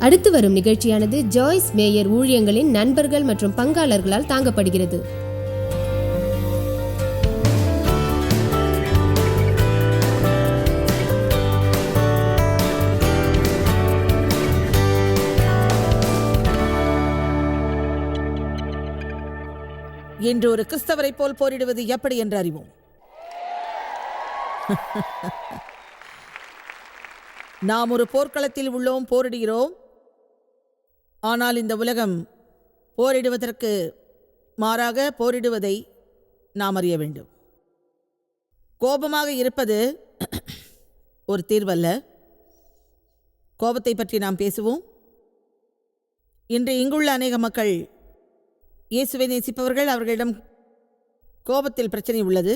அடுத்து வரும் நிகழ்ச்சியானது ஜாய்ஸ் மேயர் ஊழியங்களின் நண்பர்கள் மற்றும் பங்காளர்களால் தாங்கப்படுகிறது. என்று ஒரு கிறிஸ்தவரை போல் போரிடுவது எப்படி என்று அறிவோம். நாம் ஒரு போர்க்களத்தில் உள்ளோம் போரிடுகிறோம் ஆனால் இந்த உலகம் போரிடுவதற்கு மாறாக போரிடுவதை நாம் அறிய வேண்டும். கோபமாக இருப்பது ஒரு தீர்வல்ல. கோபத்தை பற்றி நாம் பேசுவோம். இன்று இங்குள்ள அநேக மக்கள் இயேசுவை நேசிப்பவர்கள் அவர்களிடம் கோபத்தில் பிரச்சனை உள்ளது.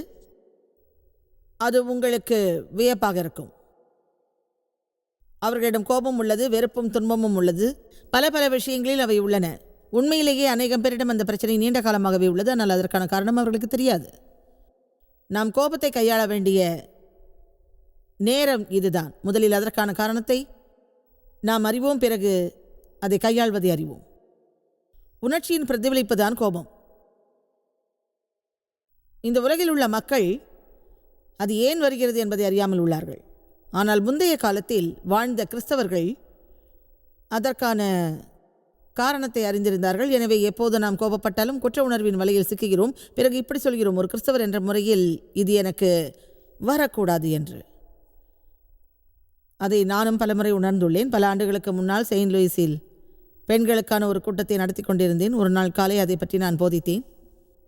அது உங்களுக்கு வியப்பாக இருக்கும். அவர்களிடம் கோபம் உள்ளது வெறுப்பும் துன்பமும் உள்ளது. பல பல விஷயங்களில் அவை உள்ளன. உண்மையிலேயே அநேகம் பேரிடம் அந்த பிரச்சனை நீண்ட காலமாகவே உள்ளது. ஆனால் அதற்கான காரணம் அவர்களுக்கு தெரியாது. நாம் கோபத்தை கையாள வேண்டிய நேரம் இதுதான். முதலில் அதற்கான காரணத்தை நாம் அறிவோம். பிறகு அதை கையாள்வதை அறிவோம். உணர்ச்சியின் பிரதிபலிப்பு தான் கோபம். இந்த உலகில் உள்ள மக்கள் அது ஏன் வருகிறது என்பதை அறியாமல் உள்ளார்கள். ஆனால் முந்தைய காலத்தில் வாழ்ந்த கிறிஸ்தவர்கள் அதற்கான காரணத்தை அறிந்திருந்தார்கள். எனவே எப்போது நாம் கோபப்பட்டாலும் குற்ற உணர்வின் வலையில் சிக்குகிறோம். பிறகு இப்படி சொல்கிறோம் ஒரு கிறிஸ்தவர் என்ற முறையில் இது எனக்கு வரக்கூடாது என்று. அதை நானும் பலமுறை உணர்ந்துள்ளேன். பல ஆண்டுகளுக்கு முன்னால் செயின்ட் லூயிஸில் பெண்களுக்கான ஒரு கூட்டத்தை நடத்தி கொண்டிருந்தேன். ஒரு நாள் காலை அதை பற்றி நான் போதித்தேன்.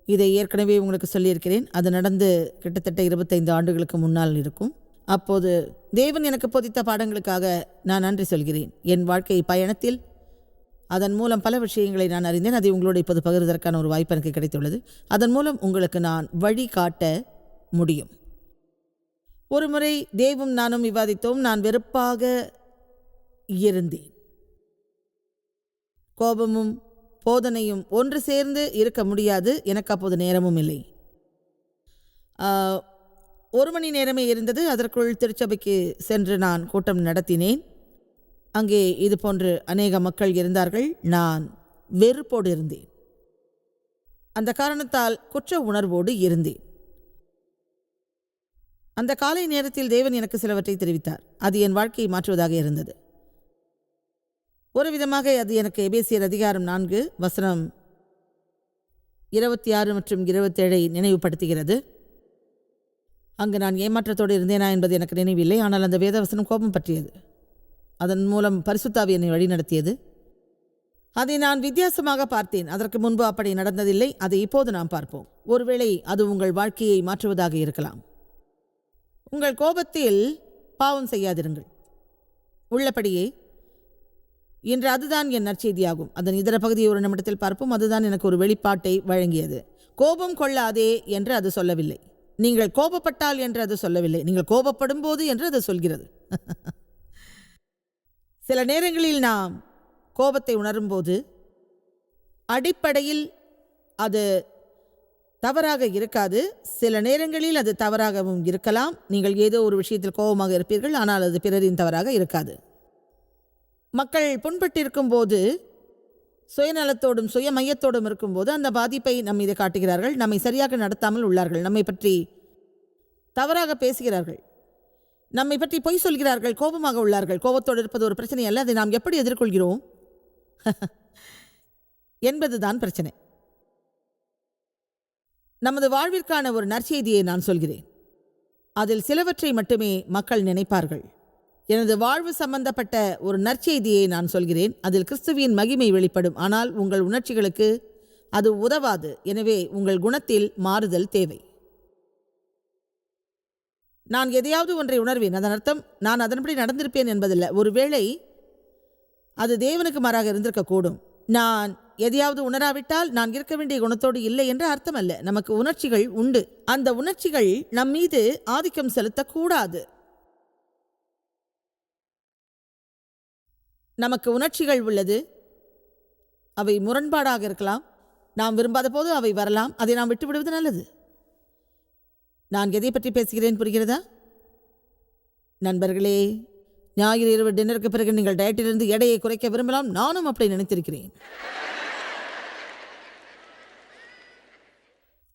இதை ஏற்கனவே உங்களுக்கு சொல்லியிருக்கிறேன். அது நடந்து கிட்டத்தட்ட இருபத்தைந்து ஆண்டுகளுக்கு முன்னால் இருக்கும். அப்போது தேவன் எனக்கு போதித்த பாடங்களுக்காக நான் நன்றி சொல்கிறேன். என் வாழ்க்கை பயணத்தில் அதன் மூலம் பல விஷயங்களை நான் அறிந்தேன். அதை உங்களோட இப்போது பகிர்வதற்கான ஒரு வாய்ப்பு எனக்கு கிடைத்துள்ளது. அதன் மூலம் உங்களுக்கு நான் வழி காட்ட முடியும். ஒரு முறை தேவும் நானும் விவாதித்தோம். நான் வெறுப்பாக இருந்தேன். கோபமும் போதனையும் ஒன்று சேர்ந்து இருக்க முடியாது. எனக்கு அப்போது நேரமும் இல்லை. ஒரு மணி நேரமே இருந்தது. அதற்குள் திருச்சபைக்கு சென்று நான் கூட்டம் நடத்தினேன். அங்கே இது போன்று அநேக மக்கள் இருந்தார்கள். நான் வெறுப்போடு இருந்தேன். அந்த காரணத்தால் குற்ற உணர்வோடு இருந்தேன். அந்த காலை நேரத்தில் தேவன் எனக்கு சிலவற்றை தெரிவித்தார். அது என் வாழ்க்கையை மாற்றுவதாக இருந்தது. ஒரு விதமாக அது எனக்கு எபேசியர் அதிகாரம் நான்கு வசனம் இருபத்தி ஆறு மற்றும் இருபத்தேழை நினைவுபடுத்துகிறது. அங்கு நான் ஏமாற்றத்தோடு இருந்தேனா என்பது எனக்கு நினைவில்லை. ஆனால் அந்த வேதவசனம் கோபம் பற்றியது. அதன் மூலம் பரிசுத்தாவி என்னை வழிநடத்தியது. அதை நான் வித்தியாசமாக பார்த்தேன். அதற்கு முன்பு அப்படி நடந்ததில்லை. அதை இப்போது நாம் பார்ப்போம். ஒருவேளை அது உங்கள் வாழ்க்கையை மாற்றுவதாக இருக்கலாம். உங்கள் கோபத்தில் பாவம் செய்யாதிருங்கள். உள்ளபடியே இன்று அதுதான் என் நற்செய்தியாகும். அதன் இதர பகுதியை ஒரு நிமிடத்தில் பார்ப்போம். அதுதான் எனக்கு ஒரு வெளிப்பாட்டை வழங்கியது. கோபம் கொள்ளாதே என்று அது சொல்லவில்லை. நீங்கள் கோபப்பட்டால் என்று அது சொல்லவில்லை. நீங்கள் கோபப்படும் போது என்று அது சொல்கிறது. சில நேரங்களில் நாம் கோபத்தை உணரும்போது அடிப்படையில் அது தவறாக இருக்காது. சில நேரங்களில் அது தவறாகவும் இருக்கலாம். நீங்கள் ஏதோ ஒரு விஷயத்தில் கோபமாக இருப்பீர்கள் ஆனால் அது பிறரின் தவறாக இருக்காது. மக்கள் புண்பட்டிருக்கும் போது சுயநலத்தோடும் சுய மையத்தோடும் இருக்கும்போது அந்த பாதிப்பை நம் இதை காட்டுகிறார்கள். நம்மை சரியாக நடத்தாமல் உள்ளார்கள். நம்மை பற்றி தவறாக பேசுகிறார்கள். நம்மை பற்றி பொய் சொல்கிறார்கள். கோபமாக உள்ளார்கள். கோபத்தோடு இருப்பது ஒரு பிரச்சனை அல்ல. அதை நாம் எப்படி எதிர்கொள்கிறோம்? என்பதுதான் பிரச்சனை. நமது வாழ்விற்கான ஒரு நற்செய்தியை நான் சொல்கிறேன். அதில் சிலவற்றை மட்டுமே மக்கள் நினைப்பார்கள். எனது வாழ்வு சம்பந்தப்பட்ட ஒரு நற்செய்தியை நான் சொல்கிறேன். அதில் கிறிஸ்துவின் மகிமை வெளிப்படும். ஆனால் உங்கள் உணர்ச்சிகளுக்கு அது உதவாது. எனவே உங்கள் குணத்தில் மாறுதல் தேவை. நான் எதையாவது ஒன்றை உணர்வேன். அதன் அர்த்தம் நான் அதன்படி நடந்திருப்பேன் என்பதில்லை. ஒருவேளை அது தேவனுக்கு மாறாக இருந்திருக்கக்கூடும். நான் எதையாவது உணராவிட்டால் நான் இருக்க வேண்டிய குணத்தோடு இல்லை என்று அர்த்தம் அல்ல நமக்கு உணர்ச்சிகள் உண்டு. அந்த உணர்ச்சிகள் நம் மீது ஆதிக்கம் செலுத்தக்கூடாது. நமக்கு உணர்ச்சிகள் உள்ளது. அவை முரண்பாடாக இருக்கலாம். நாம் விரும்பாத போது அவை வரலாம். அதை நாம் விட்டுவிடுவது நல்லது. நான் எதை பற்றி பேசுகிறேன் புரிகிறதா? நண்பர்களே ஞாயிறு இரவு டின்னருக்கு பிறகு நீங்கள் டயட்டிலிருந்து எடையை குறைக்க விரும்பலாம். நானும் அப்படி நினைத்திருக்கிறேன்.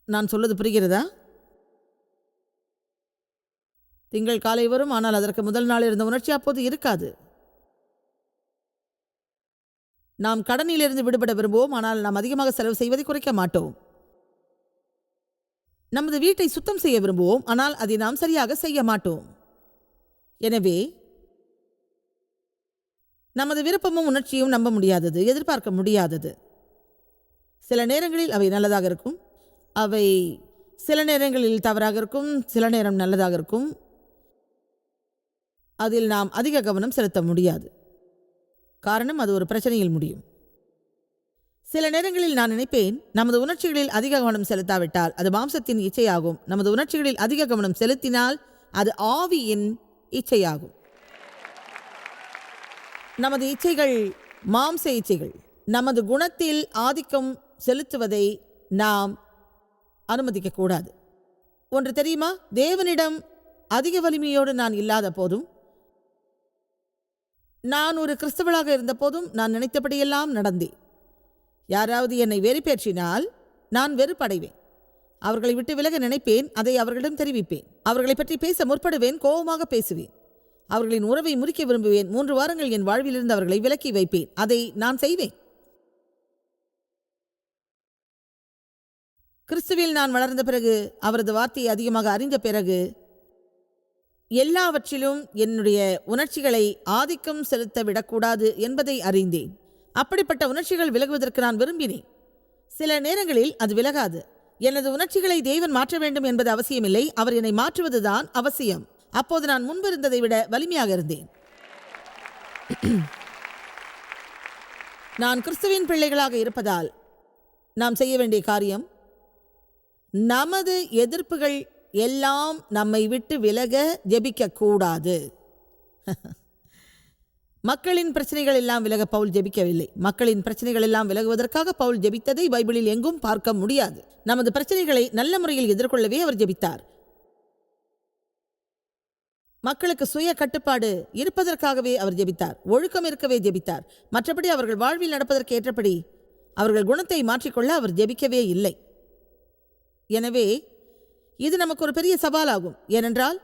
நான் சொல்வது புரிகிறதா? திங்கள் காலை வரும். ஆனால் அதற்கு முதல் நாள் இருந்த உணர்ச்சி அப்போது இருக்காது. நாம் கடனிலிருந்து விடுபட விரும்புவோம் ஆனால் நாம் அதிகமாக செலவு செய்வதை குறைக்க மாட்டோம். நமது வீட்டை சுத்தம் செய்ய விரும்புவோம் ஆனால் அதை நாம் சரியாக செய்ய மாட்டோம். எனவே நமது விருப்பமும் உணர்ச்சியும் நம்ப முடியாதது எதிர்பார்க்க முடியாதது. சில நேரங்களில் அவை நல்லதாக இருக்கும். அவை சில நேரங்களில் தவறாக இருக்கும் சில நேரம் நல்லதாக இருக்கும். அதில் நாம் அதிக கவனம் செலுத்த முடியாது. காரணம் அது ஒரு பிரச்சனையில் முடியும். சில நேரங்களில் நான் நினைப்பேன் நமது உணர்ச்சிகளில் அதிக கவனம் செலுத்தாவிட்டால் அது மாம்சத்தின் இச்சையாகும். நமது உணர்ச்சிகளில் அதிக கவனம் செலுத்தினால் அது ஆவியின் இச்சையாகும். நமது இச்சைகள் மாம்ச இச்சைகள். நமது குணத்தில் ஆதிக்கம் செலுத்துவதை நாம் அனுமதிக்கக்கூடாது. ஒன்று தெரியுமா? தேவனிடம் அதிக வலிமையோடு நான் இல்லாத போதும் நான் ஒரு கிறிஸ்தவளாக இருந்தபோதும் நான் நினைத்தபடியெல்லாம் நடந்தேன் யாராவது என்னை வெறுப்பேற்றினால் நான் வெறுப்படைவேன். அவர்களை விட்டு விலக நினைப்பேன் அதை அவர்களிடம் தெரிவிப்பேன். அவர்களை பற்றி பேச முற்படுவேன் கோபமாக பேசுவேன். அவர்களின் உறவை முறிக்க விரும்புவேன் மூன்று வாரங்கள் என் வாழ்விலிருந்து அவர்களை விலக்கி வைப்பேன் அதை நான் செய்வேன். கிறிஸ்துவில் நான் வளர்ந்த பிறகு அவரது வார்த்தையை அதிகமாக அறிந்த பிறகு எல்லாவற்றிலும் என்னுடைய உணர்ச்சிகளை ஆதிக்கம் செலுத்த விடக்கூடாது என்பதை அறிந்தேன். அப்படிப்பட்ட உணர்ச்சிகள் விலகுவதற்கு நான் விரும்பினேன். சில நேரங்களில் அது விலகாது. எனது உணர்ச்சிகளை தேவன் மாற்ற வேண்டும் என்பது அவசியமில்லை. அவர் என்னை மாற்றுவதுதான் அவசியம். அப்போது நான் முன்பு இருந்ததை விட வலிமையாக இருந்தேன். நான் கிறிஸ்துவின் பிள்ளைகளாக இருப்பதால் நாம் செய்ய வேண்டிய காரியம் நமது எதிர்ப்புகள் எல்லாம் நம்மை விட்டு விலக ஜெபிக்க கூடாது மக்களின் பிரச்சனைகள் எல்லாம் விலக பவுல் ஜெபிக்கவில்லை. மக்களின் பிரச்சனைகள் எல்லாம் விலகுவதற்காக பவுல் ஜெபித்ததை பைபிளில் எங்கும் பார்க்க முடியாது. நமது பிரச்சனைகளை நல்ல முறையில் எதிர்கொள்ளவே அவர் ஜெபித்தார். மக்களுக்கு சுய கட்டுப்பாடு இருப்பதற்காகவே அவர் ஜெபித்தார். ஒழுக்கம் இருக்கவே ஜெபித்தார். மற்றபடி அவர்கள் வாழ்வில் நடப்பதற்கு ஏற்றபடி அவர்கள் குணத்தை மாற்றிக்கொள்ள அவர் ஜெபிக்கவே இல்லை. எனவே இது நமக்கு ஒரு பெரிய சவாலாகும். ஏனென்றால்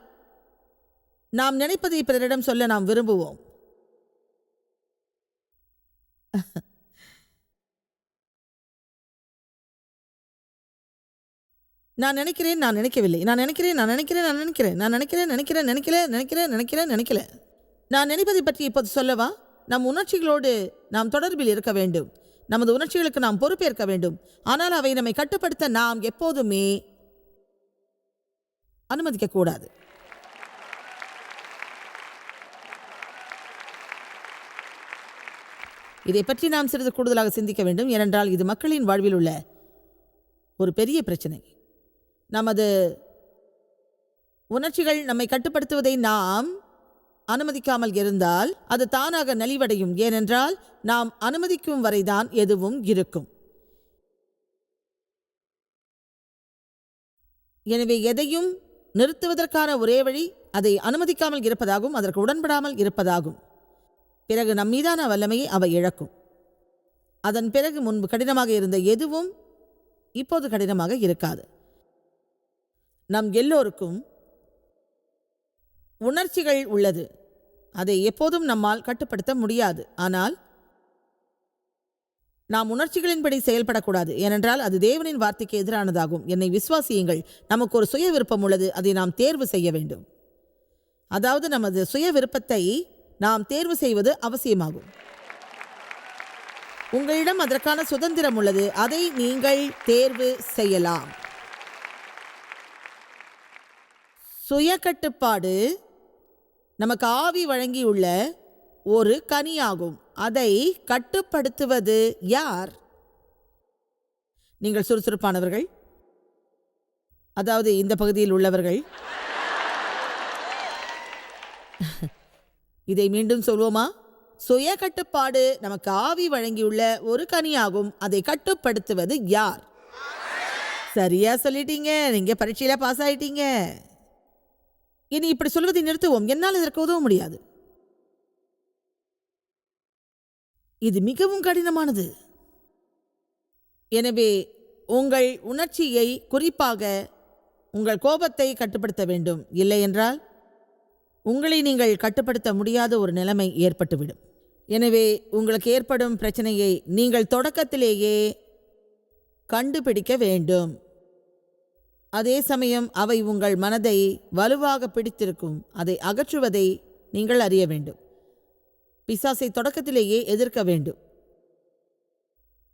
நாம் நினைப்பதை பிறரிடம் சொல்ல நாம் விரும்புவோம். நான் நினைக்கிறேன் நான் நினைக்கவில்லை. நான் நினைக்கிறேன் நான் நினைக்கிறேன் நான் நினைக்கிறேன். நான் நினைக்கிறேன் நினைக்கிறேன் நினைக்கல நினைக்கிறேன் நினைக்கிறேன் நினைக்கல. நான் நினைப்பதை பற்றி இப்போது சொல்லவா? நம் உணர்ச்சிகளோடு நாம் தொடர்பில் இருக்க வேண்டும். நமது உணர்ச்சிகளுக்கு நாம் பொறுப்பேற்க வேண்டும். ஆனால் அவை நம்மை கட்டுப்படுத்த நாம் எப்போதுமே அனுமதிக்கக்கூடாது இதை பற்றி நாம் சிறிது கூடுதலாக சிந்திக்க வேண்டும். ஏனென்றால் இது மக்களின் வாழ்வில் உள்ள ஒரு பெரிய பிரச்சனை. நமது உணர்ச்சிகள் நம்மை கட்டுப்படுத்துவதை நாம் அனுமதிக்காமல் இருந்தால் அது தானாக நலிவடையும். ஏனென்றால் நாம் அனுமதிக்கும் வரைதான் எதுவும் இருக்கும். எனவே எதையும் நிறுத்துவதற்கான ஒரே வழி அதை அனுமதிக்காமல் இருப்பதாகவும் அதற்கு உடன்படாமல் இருப்பதாகும். பிறகு நம் மீதான வல்லமையை அவை இழக்கும். அதன் பிறகு முன்பு கடினமாக இருந்த எதுவும் இப்போது கடினமாக இருக்காது. நம் எல்லோருக்கும் உணர்ச்சிகள் உள்ளது. அதை எப்போதும் நம்மால் கட்டுப்படுத்த முடியாது. ஆனால் நாம் உணர்ச்சிகளின்படி செயல்படக்கூடாது. ஏனென்றால் அது தேவனின் வார்த்தைக்கு எதிரானதாகும். என்னை விசுவாசியுங்கள். நமக்கு ஒரு சுய விருப்பம் உள்ளது. அதை நாம் தேர்வு செய்ய வேண்டும். அதாவது நமது சுய விருப்பத்தை நாம் தேர்வு செய்வது அவசியமாகும். உங்களிடம் அதற்கான சுதந்திரம் உள்ளது. அதை நீங்கள் தேர்வு செய்யலாம். சுய கட்டுப்பாடு நமக்கு ஆவி வழங்கியுள்ள ஒரு கனியாகும். அதை கட்டுப்படுத்துவது யார்? நீங்கள் சுறுசுறுப்பானவர்கள்? அதாவது இந்த பகுதியில் உள்ளவர்கள்? இதை மீண்டும் சொல்வோமா? சுய கட்டுப்பாடு நமக்கு ஆவி வழங்கியுள்ள ஒரு கனியாகும். அதை கட்டுப்படுத்துவது யார்? சரியா சொல்லிட்டீங்க. நீங்க பரீட்சையில பாஸ் ஆயிட்டீங்க. இனி இப்படி சொல்வதை நிறுத்துவோம். என்னால் இதற்கு உதவ முடியாது. இது மிகவும் கடினமானது. எனவே உங்கள் உணர்ச்சியை குறிப்பாக உங்கள் கோபத்தை கட்டுப்படுத்த வேண்டும் இல்லையென்றால் உங்களை நீங்கள் கட்டுப்படுத்த முடியாத ஒரு நிலைமை ஏற்பட்டுவிடும். எனவே உங்களுக்கு ஏற்படும் பிரச்சனையை நீங்கள் தொடக்கத்திலேயே கண்டுபிடிக்க வேண்டும். அதே சமயம் அவை உங்கள் மனதை வலுவாக பிடித்திருக்கும் அதை அகற்றுவதை நீங்கள் அறிய வேண்டும். பிசாசை தொடக்கத்திலேயே எதிர்க்க வேண்டும்.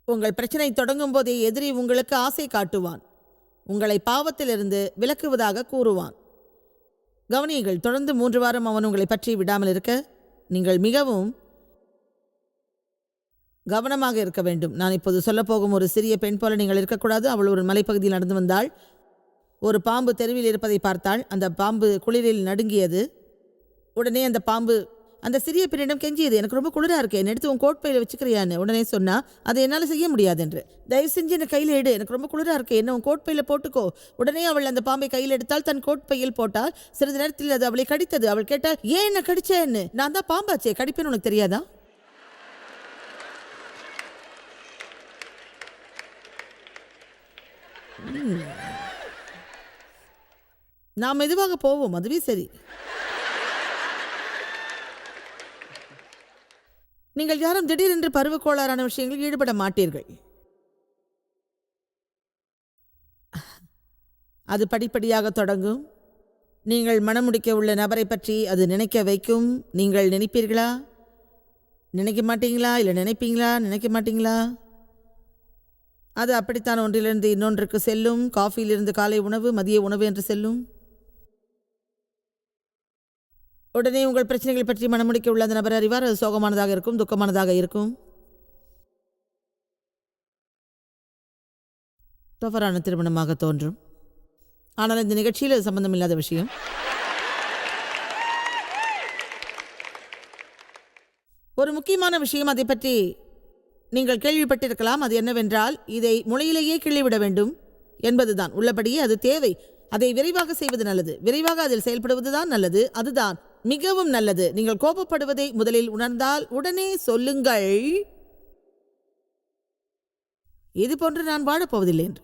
உங்கள் பிரச்சனை தொடங்கும் போதே எதிரி உங்களுக்கு ஆசை காட்டுவான். உங்களை பாவத்திலிருந்து விலக்குவதாக கூறுவான். கவனியுங்கள் தொடர்ந்து மூன்று வாரம் அவன் உங்களை பற்றி விடாமல் இருக்க நீங்கள் மிகவும் கவனமாக இருக்க வேண்டும். நான் இப்போது சொல்லப்போகும் ஒரு சிறிய பெண் போல நீங்கள் இருக்கக்கூடாது. அவள் ஒரு மலைப்பகுதியில் நடந்து வந்தாள். ஒரு பாம்பு தெருவில் இருப்பதை பார்த்தாள். அந்த பாம்பு குளிரில் நடுங்கியது. உடனே அந்த பாம்பு அந்த சிறிய பெண்ணிடம் கெஞ்சியது. எனக்கு ரொம்ப குளிரா இருக்கு. என்ன எடுத்து உன் கோட்பையில் வச்சுக்கிறியான்னு உடனே சொன்னா அதை என்னால் செய்ய முடியாது என்று தயவு செஞ்சு என்னை கையில் எடு. எனக்கு ரொம்ப குளிரா இருக்கு. என்ன உன் கோட்பையில் போட்டுக்கோ. உடனே அவள் அந்த பாம்பை கையில் எடுத்தால் தன் கோட்பையில் போட்டால் சிறிது நேரத்தில் அது அவளை கடித்தது. அவள் கேட்டால் ஏன் என்ன கடிச்சேன்னு? நான் தான் பாம்பாச்சே. கடிப்பேன்னு உனக்கு தெரியாதா? நாம் மெதுவாக போவோம். அதுவே சரி. நீங்கள் யாரும் திடீரென்று பருவக்கோளாறான விஷயங்களில் ஈடுபட மாட்டீர்கள். அது படிப்படியாக தொடங்கும். நீங்கள் மனமுடிக்க உள்ள நபரை பற்றி அது நினைக்க வைக்கும். நீங்கள் நினைப்பீர்களா? நினைக்க மாட்டீங்களா? இல்லை நினைப்பீங்களா? நினைக்க மாட்டீங்களா? அது அப்படித்தான் ஒன்றிலிருந்து இன்னொன்றுக்கு செல்லும். காஃபியிலிருந்து காலை உணவு மதிய உணவு என்று செல்லும். உடனே உங்கள் பிரச்சனைகள் பற்றி மனமுடிக்க உள்ள அந்த நபர் அறிவார். அது சோகமானதாக இருக்கும் துக்கமானதாக இருக்கும். தவறான திருமணமாக தோன்றும். ஆனால் இந்த நிகழ்ச்சியில் அது சம்பந்தமில்லாத விஷயம். ஒரு முக்கியமான விஷயம் அதை பற்றி நீங்கள் கேள்விப்பட்டிருக்கலாம். அது என்னவென்றால் இதை முளையிலேயே கிள்ளிவிட வேண்டும் என்பதுதான். உள்ளபடியே அது தேவை. அதை விரைவாக செய்வது நல்லது. விரைவாக அதில் செயல்படுவதுதான் நல்லது. அதுதான் மிகவும் நல்லது. நீங்கள் கோபப்படுவதை முதலில் உணர்ந்தால் உடனே சொல்லுங்கள். இது போன்று நான் வாழப்போவதில்லை என்று.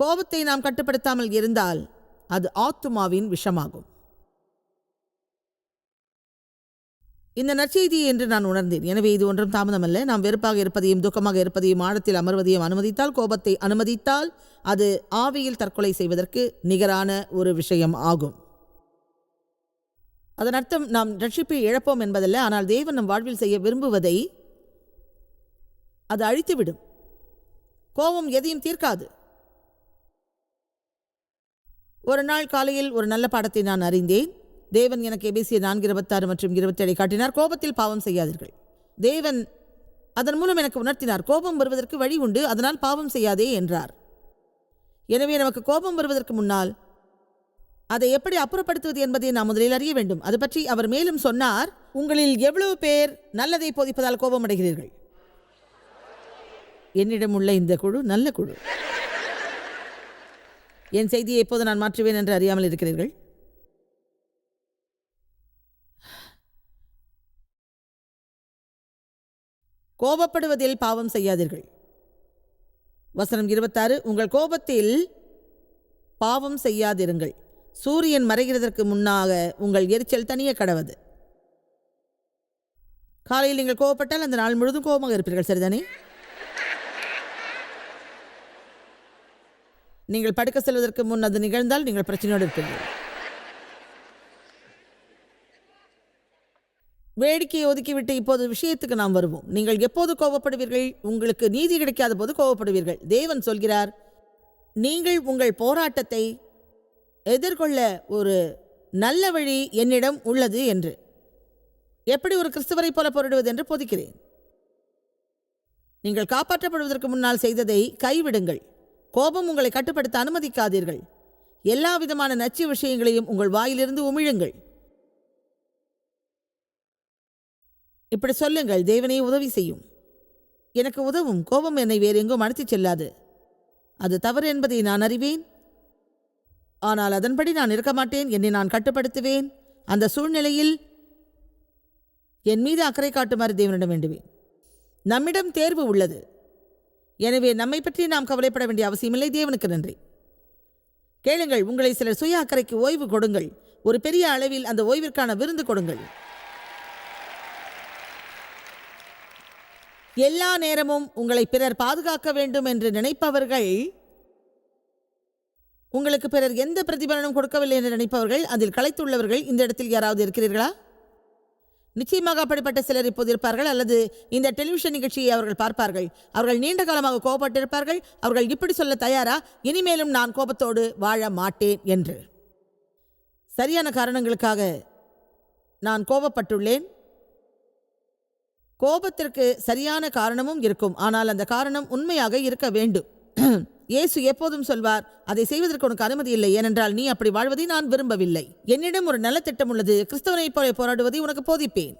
கோபத்தை நாம் கட்டுப்படுத்தாமல் இருந்தால் அது ஆத்துமாவின் விஷமாகும். இந்த நற்செய்தி என்று நான் உணர்ந்தேன். எனவே இது ஒன்றும் தாமதமல்ல. நாம் வெறுப்பாக இருப்பதையும் துக்கமாக இருப்பதையும் ஆழத்தில் அமர்வதையும் அனுமதித்தால் கோபத்தை அனுமதித்தால் அது ஆவியில் தற்கொலை செய்வதற்கு நிகரான ஒரு விஷயம் ஆகும். அதன் அர்த்தம் நாம் ரட்சிப்பை இழப்போம் என்பதல்ல ஆனால் தேவன் நம் வாழ்வில் செய்ய விரும்புவதை அது அழித்துவிடும். கோபம் எதையும் தீர்க்காது. ஒரு நாள் காலையில் ஒரு நல்ல பாடத்தை நான் அறிந்தேன். தேவன் எனக்கு எபேசிய நான்கு இருபத்தாறு மற்றும் இருபத்தேழை காட்டினார் கோபத்தில் பாவம் செய்யாதீர்கள். தேவன் அதன் மூலம் எனக்கு உணர்த்தினார் கோபம் வருவதற்கு வழி உண்டு அதனால் பாவம் செய்யாதே என்றார். எனவே நமக்கு கோபம் வருவதற்கு முன்னால் அதை எப்படி அப்புறப்படுத்துவது என்பதை நாம் முதலில் அறிய வேண்டும். அது பற்றி அவர் மேலும் சொன்னார் உங்களில் எவ்வளவு பேர் நல்லதை போதிப்பதால் கோபமடைகிறீர்கள்? என்னிடம் உள்ள இந்த குழு நல்ல குழு. என் செய்தியை எப்போது நான் மாற்றுவேன் என்று அறியாமல் இருக்கிறீர்கள்? கோபப்படுவதில் பாவம் செய்யாதீர்கள். வசனம் இருபத்தாறு உங்கள் கோபத்தில் பாவம் செய்யாதிருங்கள். சூரியன் மறைகிறதற்கு முன்னாக உங்கள் எரிச்சல் தனியே கடவது. காலையில் நீங்கள் கோவப்பட்டால் அந்த நாள் முழுதும் கோபமாக இருப்பீர்கள் சரிதானே? நீங்கள் படுக்க செல்வதற்கு முன் அது நிகழ்ந்தால் நீங்கள் பிரச்சனையோடு இருப்பீர்கள். வேடிக்கையை ஒதுக்கிவிட்டு இப்போது விஷயத்துக்கு நாம் வருவோம். நீங்கள் எப்போது கோபப்படுவீர்கள்? உங்களுக்கு நீதி கிடைக்காத போது கோபப்படுவீர்கள். தேவன் சொல்கிறார் நீங்கள் உங்கள் போராட்டத்தை எதிர்கொள்ள ஒரு நல்ல வழி என்னிடம் உள்ளது என்று. எப்படி ஒரு கிறிஸ்துவரை போல போரிடுவது என்று போதிக்கிறேன். நீங்கள் காப்பாற்றப்படுவதற்கு முன்னால் செய்ததை கைவிடுங்கள். கோபம் உங்களை கட்டுப்படுத்த அனுமதிக்காதீர்கள். எல்லா விதமான நச்சு விஷயங்களையும் உங்கள் வாயிலிருந்து உமிழுங்கள். இப்படி சொல்லுங்கள் தேவனே உதவி செய்யும். எனக்கு உதவும் கோபம் என்னை வேறு எங்கும் அழைத்துச் செல்லாது. அது தவறு என்பதை நான் அறிவேன். ஆனால் அதன்படி நான் இருக்க மாட்டேன் என்னை நான் கட்டுப்படுத்துவேன். அந்த சூழ்நிலையில் என் மீது அக்கறை காட்டுமாறு தேவனிடம் வேண்டுவேன். நம்மிடம் தேர்வு உள்ளது. எனவே நம்மை பற்றி நாம் கவலைப்பட வேண்டிய அவசியமில்லை. தேவனுக்கு நன்றி. கேளுங்கள் உங்களை சிலர் சுய அக்கறைக்கு ஓய்வு கொடுங்கள். ஒரு பெரிய அளவில் அந்த ஓய்விற்கான விருந்து கொடுங்கள். எல்லா நேரமும் உங்களை பிறர் பாதுகாக்க வேண்டும் என்று நினைப்பவர்கள் உங்களுக்கு பிறர் எந்த பிரதிபலனும் கொடுக்கவில்லை என்று நினைப்பவர்கள் அதில் களைத்துள்ளவர்கள் இந்த இடத்தில் யாராவது இருக்கிறீர்களா? நிச்சயமாக அப்படிப்பட்ட சிலர் இப்போது இருப்பார்கள் அல்லது இந்த டெலிவிஷன் நிகழ்ச்சியை அவர்கள் பார்ப்பார்கள். அவர்கள் நீண்ட காலமாக கோபப்பட்டிருப்பார்கள் அவர்கள் இப்படி சொல்ல தயாரா? இனிமேலும் நான் கோபத்தோடு வாழ மாட்டேன் என்று. சரியான காரணங்களுக்காக நான் கோபப்பட்டுள்ளேன். கோபத்திற்கு சரியான காரணமும் இருக்கும் ஆனால் அந்த காரணம் உண்மையாக இருக்க வேண்டும். இயேசு எப்போதும் சொல்வார் அதை செய்வதற்கு உனக்கு அனுமதி இல்லை. ஏனென்றால் நீ அப்படி வாழ்வதை நான் விரும்பவில்லை. என்னிடம் ஒரு நல்ல திட்டம் உள்ளது. கிறிஸ்தவனை போல போராடுவதை உனக்கு போதிப்பேன்.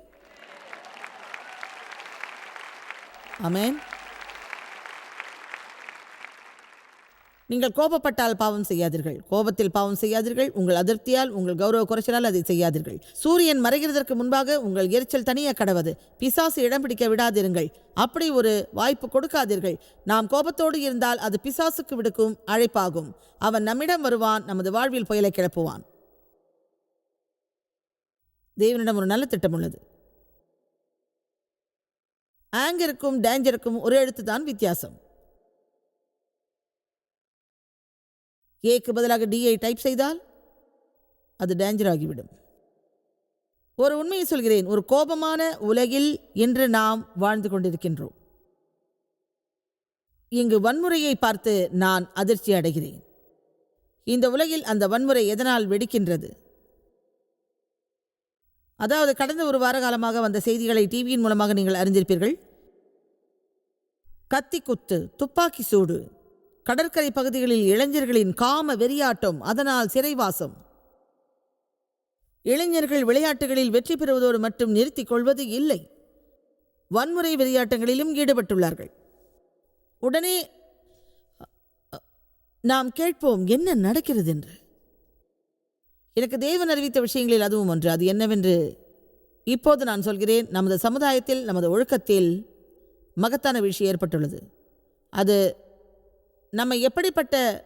அமேன் நீங்கள் கோபப்பட்டால் பாவம் செய்யாதீர்கள். கோபத்தில் பாவம் செய்யாதீர்கள். உங்கள் அதிருப்தியால் உங்கள் கௌரவ குறைச்சலால் அதை செய்யாதீர்கள். சூரியன் மறைகிறதற்கு முன்பாக உங்கள் எரிச்சல் தனிய கடவது. பிசாசு இடம் பிடிக்க விடாதிருங்கள். அப்படி ஒரு வாய்ப்பு கொடுக்காதீர்கள். நாம் கோபத்தோடு இருந்தால் அது பிசாசுக்கு விடுக்கும் அழைப்பாகும். அவன் நம்மிடம் வருவான் நமது வாழ்வில் புயலை கிளப்புவான். தேவனிடம் ஒரு நல்ல திட்டம் உள்ளது. ஆங்கருக்கும் டேஞ்சருக்கும் ஒரு எழுத்து தான் வித்தியாசம். ஏக்கு பதிலாக டிஐ டைப் செய்தால் அது டேஞ்சர் ஆகிவிடும். ஒரு உண்மையை சொல்கிறேன். ஒரு கோபமான உலகில் இன்று நாம் வாழ்ந்து கொண்டிருக்கின்றோம். இங்கு வன்முறையை பார்த்து நான் அதிர்ச்சி அடைகிறேன். இந்த உலகில் அந்த வன்முறை எதனால் வெடிக்கின்றது? அதாவது கடந்த ஒரு வார காலமாக வந்த செய்திகளை டிவியின் மூலமாக நீங்கள் அறிந்திருப்பீர்கள். கத்தி குத்து துப்பாக்கி சூடு கடற்கரை பகுதிகளில் இளைஞர்களின் காம வெறியாட்டம் அதனால் சிறைவாசம். இளைஞர்கள் விளையாட்டுகளில் வெற்றி பெறுவதோடு மட்டும் நிறுத்திக் கொள்வது இல்லை. வன்முறை விளையாட்டங்களிலும் ஈடுபட்டுள்ளார்கள். உடனே நாம் கேட்போம் என்ன நடக்கிறது என்று எனக்கு தேவன் அறிவித்த விஷயங்களில் அதுவும் ஒன்று. அது என்னவென்று இப்போது நான் சொல்கிறேன். நமது சமுதாயத்தில் நமது ஒழுக்கத்தில் மகத்தான வீழ்ச்சி ஏற்பட்டுள்ளது. அது நம்மை எப்படிப்பட்ட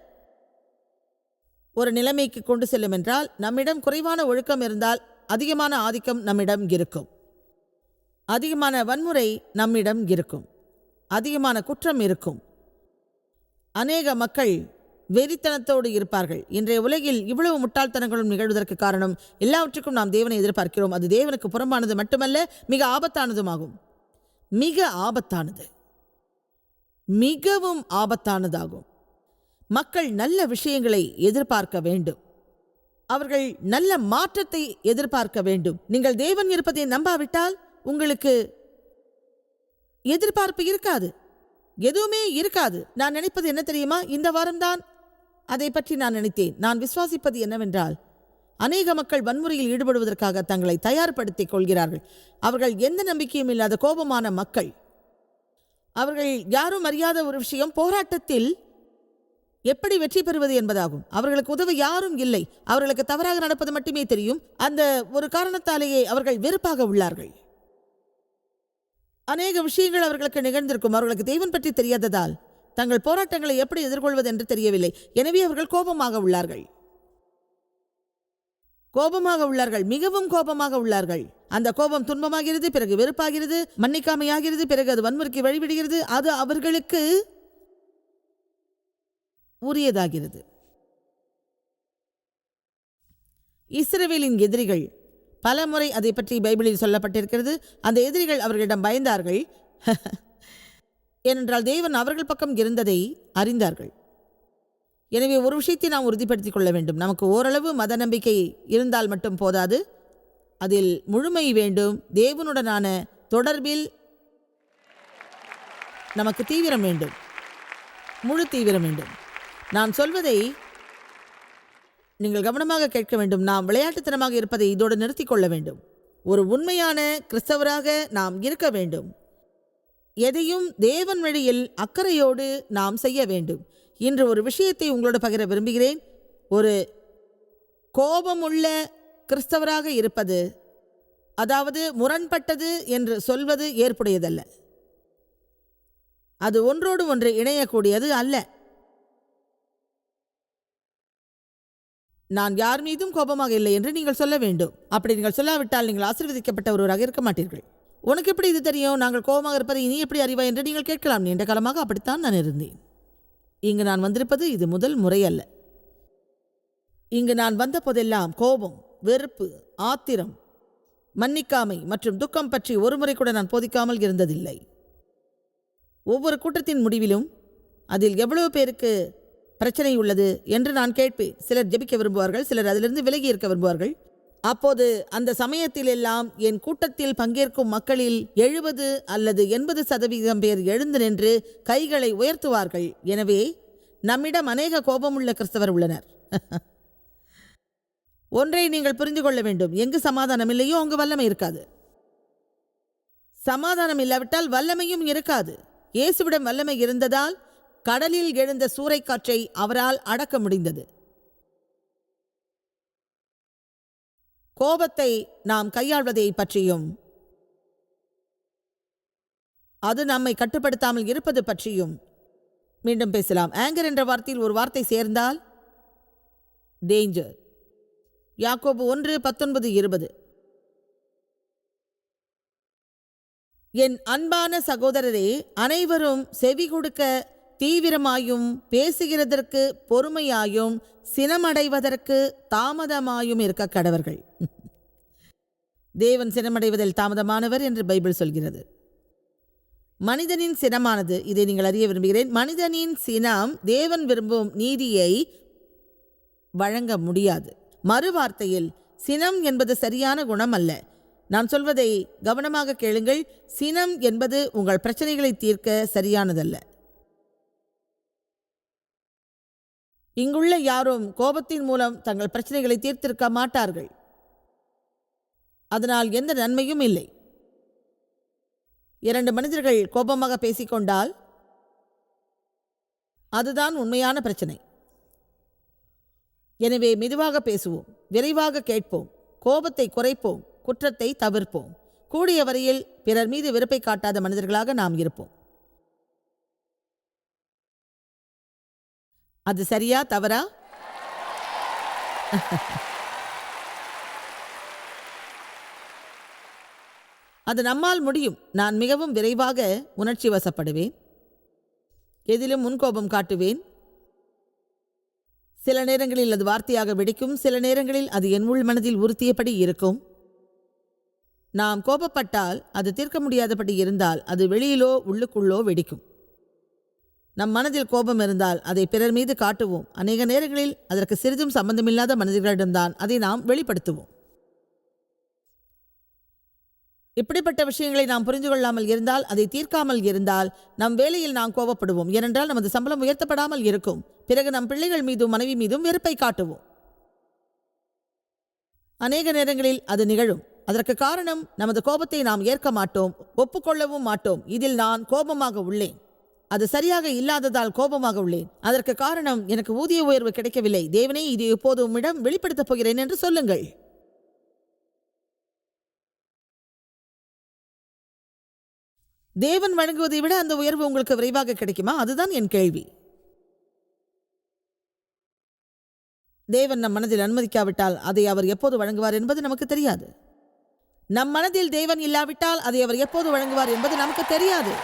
ஒரு நிலைமைக்கு கொண்டு செல்லும் என்றால் நம்மிடம் குறைவான ஒழுக்கம் இருந்தால் அதிகமான ஆதிக்கம் நம்மிடம் இருக்கும். அதிகமான வன்முறை நம்மிடம் இருக்கும். அதிகமான குற்றம் இருக்கும். அநேக மக்கள் வெறித்தனத்தோடு இருப்பார்கள். இன்றைய உலகில் இவ்வளவு முட்டாள்தனங்களும் நிகழ்வதற்கு காரணம் எல்லாவற்றுக்கும் நாம் தேவனை எதிர்பார்க்கிறோம். அது தேவனுக்கு புறம்பானது மட்டுமல்ல மிக ஆபத்தானதுமாகும். மிக ஆபத்தானது. மிகவும் ஆபத்தானதாகும். மக்கள் நல்ல விஷயங்களை எதிர்பார்க்க வேண்டும். அவர்கள் நல்ல மாற்றத்தை எதிர்பார்க்க வேண்டும். நீங்கள் தேவன் இருப்பதை நம்பாவிட்டால் உங்களுக்கு எதிர்பார்ப்பு இருக்காது. எதுவுமே இருக்காது. நான் நினைப்பது என்ன தெரியுமா? இந்த வாரம்தான் அதை பற்றி நான் நினைத்தேன். நான் விசுவாசிப்பது என்னவென்றால் அநேக மக்கள் வன்முறையில் ஈடுபடுவதற்காக தங்களை தயார்படுத்திக் கொள்கிறார்கள். அவர்கள் எந்த நம்பிக்கையும் இல்லாத கோபமான மக்கள். அவர்கள் யாரும் அறியாத ஒரு விஷயம் போராட்டத்தில் எப்படி வெற்றி பெறுவது என்பதாகும். அவர்களுக்கு உதவ யாரும் இல்லை. அவர்களுக்கு தவறாக நடப்பது மட்டுமே தெரியும். அந்த ஒரு காரணத்தாலேயே அவர்கள் வெறுப்பாக உள்ளார்கள். அநேக விஷயங்கள் அவர்களுக்கு நிகழ்ந்திருக்கும். அவர்களுக்கு தெய்வம் பற்றி தெரியாததால் தங்கள் போராட்டங்களை எப்படி எதிர்கொள்வது என்று தெரியவில்லை. எனவே அவர்கள் கோபமாக உள்ளார்கள். கோபமாக உள்ளார்கள். மிகவும் கோபமாக உள்ளார்கள். அந்த கோபம் துன்பமாகிறது பிறகு வெறுப்பாகிறது மன்னிக்காமையாகிறது பிறகு அது வன்முறைக்கு வழிவிடுகிறது. அது அவர்களுக்கு உரியதாகிறது. இஸ்ரேவேலின் எதிரிகள் பலமுறை அதை பற்றி பைபிளில் சொல்லப்பட்டிருக்கிறது. அந்த எதிரிகள் அவர்களிடம் பயந்தார்கள். ஏனென்றால் தேவன் அவர்கள் பக்கம் இருந்ததை அறிந்தார்கள். எனவே ஒரு விஷயத்தை நாம் உறுதிப்படுத்திக் கொள்ள வேண்டும். நமக்கு ஓரளவு மத நம்பிக்கை இருந்தால் மட்டும் போதாது. அதில் முழுமை வேண்டும். தேவனுடனான தொடர்பில் நமக்கு தீவிரம் வேண்டும். முழு தீவிரம் வேண்டும். நான் சொல்வதை நீங்கள் கவனமாக கேட்க வேண்டும். நாம் விளையாட்டுத்தனமாக இருப்பதை இதோடு நிறுத்திக் கொள்ள வேண்டும். ஒரு உண்மையான கிறிஸ்தவராக நாம் இருக்க வேண்டும். எதையும் தேவன் வழியில் அக்கறையோடு நாம் செய்ய வேண்டும். இன்று ஒரு விஷயத்தை உங்களோடு பகிர விரும்புகிறேன். ஒரு கோபமுள்ள கிறிஸ்தவராக இருப்பது அதாவது முரண்பட்டது என்று சொல்வது ஏற்புடையதல்ல. அது ஒன்றோடு ஒன்று இணையக்கூடியது அல்ல. நான் யார் மீதும் கோபமாக இல்லை என்று நீங்கள் சொல்ல வேண்டும். அப்படி நீங்கள் சொல்லாவிட்டால் நீங்கள் ஆசீர்வதிக்கப்பட்ட ஒருவராக இருக்க மாட்டீர்கள். உனக்கு எப்படி இது தெரியும்? நாங்கள் கோபமாக இருப்பதை நீ எப்படி அறிவா என்று நீங்கள் கேட்கலாம். நீண்ட காலமாக அப்படித்தான் நான் இருந்தேன். இங்கு நான் வந்திருப்பது இது முதல் முறையல்ல இங்கு நான் வந்த போதெல்லாம் கோபம் வெறுப்பு ஆத்திரம் மன்னிக்காமை மற்றும் துக்கம் பற்றி ஒருமுறை கூட நான் போதிக்காமல் இருந்ததில்லை. ஒவ்வொரு கூட்டத்தின் முடிவிலும் அதில் எவ்வளவு பேருக்கு பிரச்சனை உள்ளது என்று நான் கேட்பேன். சிலர் ஜெபிக்க விரும்புவார்கள் சிலர் அதிலிருந்து விலகி இருக்க விரும்புவார்கள். அப்போது அந்த சமயத்திலெல்லாம் என் கூட்டத்தில் பங்கேற்கும் மக்களில் எழுபது அல்லது எண்பது சதவீதம் பேர் எழுந்து நின்று கைகளை உயர்த்துவார்கள். எனவே நம்மிடம் அநேக கோபமுள்ள கிறிஸ்தவர் உள்ளனர். ஒன்றை நீங்கள் புரிந்து கொள்ள வேண்டும். எங்கு சமாதானம் இல்லையோ அங்கு வல்லமை இருக்காது. சமாதானம் இல்லாவிட்டால் வல்லமையும் இருக்காது. இயேசுவிடம் வல்லமை இருந்ததால் கடலில் எழுந்த சூறைக்காற்றை அவரால் அடக்க முடிந்தது. கோபத்தை நாம் கையாள்வதை பற்றியும் அது நம்மை கட்டுப்படுத்தாமல் இருப்பது பற்றியும் மீண்டும் பேசலாம். ஆங்கர் என்ற வார்த்தையில் ஒரு வார்த்தை சேர்ந்தால் டேஞ்சர் யாக்கோபு ஒன்று பத்தொன்பது இருபது. என் அன்பான சகோதரரே அனைவரும் செவி கொடுக்க தீவிரமாயும் பேசுகிறதற்கு பொறுமையாயும் சினமடைவதற்கு தாமதமாயும் இருக்க கடவர்கள். தேவன் சினமடைவதில் தாமதமானவர் என்று பைபிள் சொல்கிறது. மனிதனின் சினமானது இதை நீங்கள் அறிய விரும்புகிறேன். மனிதனின் சினம் தேவன் விரும்பும் நீதியை வழங்க முடியாது. மறுவார்த்தையில் சினம் என்பது சரியான குணம் அல்ல நான் சொல்வதை கவனமாக கேளுங்கள். சினம் என்பது உங்கள் பிரச்சனைகளை தீர்க்க சரியானதல்ல. இங்குள்ள யாரும் கோபத்தின் மூலம் தங்கள் பிரச்சனைகளை தீர்த்திருக்க மாட்டார்கள். அதனால் எந்த நன்மையும் இல்லை. இரண்டு மனிதர்கள் கோபமாக பேசிக்கொண்டால் அதுதான் உண்மையான பிரச்சனை. எனவே மெதுவாக பேசுவோம் விரைவாக கேட்போம் கோபத்தை குறைப்போம் குற்றத்தை தவிர்ப்போம். கூடிய வரையில் பிறர் மீது வெறுப்பை காட்டாத மனிதர்களாக நாம் இருப்போம். அது சரியா தவறா? அது நம்மால் முடியும். நான் மிகவும் விரைவாக உணர்ச்சி வசப்படுவேன். எதிலும் முன்கோபம் காட்டுவேன். சில நேரங்களில் அது வார்த்தையாக வெடிக்கும். சில நேரங்களில் அது என் உள் மனதில் உறுத்தியபடி இருக்கும். நாம் கோபப்பட்டால் அது தீர்க்க முடியாதபடி இருந்தால் அது வெளியிலோ உள்ளுக்குள்ளோ வெடிக்கும். நம் மனதில் கோபம் இருந்தால் அதை பிறர் மீது காட்டுவோம். அநேக நேரங்களில் அதற்கு சிறிதும் சம்பந்தமில்லாத மனிதர்களிடம்தான் அதை நாம் வெளிப்படுத்துவோம். இப்படிப்பட்ட விஷயங்களை நாம் புரிந்து கொள்ளாமல் இருந்தால் அதை தீர்க்காமல் இருந்தால் நம் வேலையில் நாம் கோபப்படுவோம். ஏனென்றால் நமது சம்பளம் உயர்த்தப்படாமல் இருக்கும். பிறகு நம் பிள்ளைகள் மீதும் மனைவி மீதும் வெறுப்பை காட்டுவோம். அநேக நேரங்களில் அது நிகழும். அதற்கு காரணம் நமது கோபத்தை நாம் ஏற்க மாட்டோம் ஒப்புக்கொள்ளவும் மாட்டோம். இதில் நான் கோபமாக உள்ளேன். அது சரியாக இல்லாததால் கோபமாக உள்ளேன். அதற்கு காரணம் எனக்கு ஊதிய உயர்வு கிடைக்கவில்லை. தேவனே இது இப்போது உம்மிடம் வெளிப்படுத்தப் போகிறேன் என்று சொல்லுங்கள். தேவன் வழங்குவதை விட அந்த உயர்வு உங்களுக்கு விரைவாக கிடைக்குமா? அதுதான் என் கேள்வி. தேவன் நம் மனதில் அனுமதிக்காவிட்டால் அதை அவர் எப்போது வழங்குவார் என்பது நமக்கு தெரியாது. நம் மனதில் தேவன் இல்லாவிட்டால் அதை அவர் எப்போது வழங்குவார் என்பது நமக்கு தெரியாது.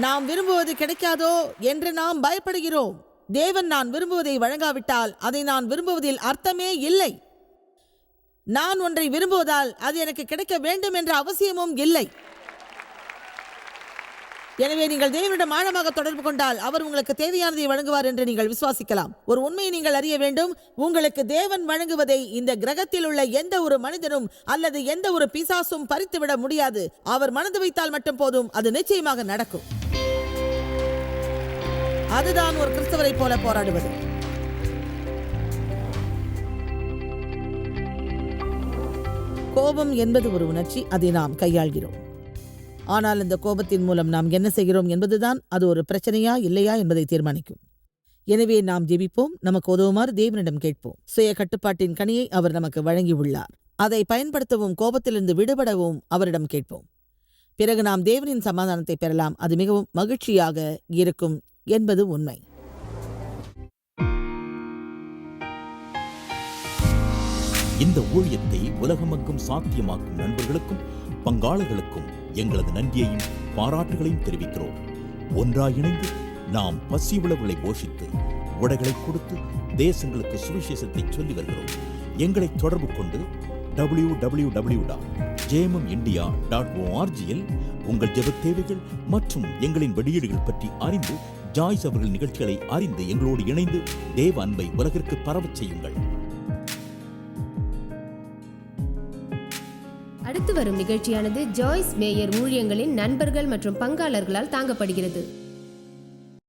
நாம் விரும்புவது கிடைக்காதோ என்று நாம் பயப்படுகிறோம். தேவன் நான் விரும்புவதை வழங்காவிட்டால் அதை நான் விரும்புவதில் அர்த்தமே இல்லை. நான் ஒன்றை விரும்புவதால் அது எனக்கு கிடைக்க வேண்டும் என்ற அவசியமும் இல்லை. எனவே நீங்கள் தேவனிடம் ஆழமாக தொடர்பு கொண்டால் அவர் உங்களுக்கு தேவையானதை வழங்குவார் என்று நீங்கள் விசுவாசிக்கலாம். ஒரு உண்மையை நீங்கள் அறிய வேண்டும். உங்களுக்கு தேவன் வழங்குவதை இந்த கிரகத்தில் உள்ள எந்த ஒரு மனிதனும் அல்லது எந்த ஒரு பிசாசும் பறித்துவிட முடியாது. அவர் மனது வைத்தால் மட்டும் போதும். அது நிச்சயமாக நடக்கும். அதுதான் ஒரு கிறிஸ்தவரை போல போராடுவது. கோபம் என்பது ஒரு உணர்ச்சி அதை நாம் கையாள்கிறோம். ஆனால் இந்த கோபத்தின் மூலம் நாம் என்ன செய்கிறோம் என்பதுதான் அது ஒரு பிரச்சனையா இல்லையா என்பதை தீர்மானிக்கும். எனவே நாம் ஜெபிப்போம் நமக்கு உதவுமாறு தேவனிடம் கேட்போம். சுய கட்டுப்பாட்டின் கனியை அவர் நமக்கு வழங்கியுள்ளார். அதை பயன்படுத்தவும் கோபத்திலிருந்து விடுபடவும் அவரிடம் கேட்போம். பிறகு நாம் தேவனின் சமாதானத்தை பெறலாம். அது மிகவும் மகிழ்ச்சியாக இருக்கும் என்பது உண்மை. இந்த ஊழியத்தை உலகமெங்கும் சாத்தியமாக்கும் நண்பர்களுக்கும் பங்காளர்களுக்கும் எங்களது நன்றியையும் பாராட்டுகளையும் தெரிவிக்கிறோம். ஒன்றாக இணைந்து நாம் பசி உழவுகளை போஷித்து உடைகளை கொடுத்து தேசங்களுக்கு சுவிசேஷத்தை சொல்லி வருகிறோம். எங்களை தொடர்பு கொண்டு டபிள்யூ டபிள்யூ டபிள்யூ டாட் ஜேமம் இந்தியா டாட் ஓஆர்ஜியில் உங்கள் ஜெப தேவைகள் மற்றும் எங்களின் வெளியீடுகள் பற்றி அறிந்து ஜாய்ஸ் அவர்கள் நிகழ்ச்சிகளை அறிந்து எங்களோடு இணைந்து தேவ அன்பை உலகிற்கு பரவச் செய்யுங்கள். அடுத்து வரும் நிகழ்ச்சியானது ஜாய்ஸ் மேயர் ஊழியங்களின் நண்பர்கள் மற்றும் பங்காளர்களால் தாங்கப்படுகிறது.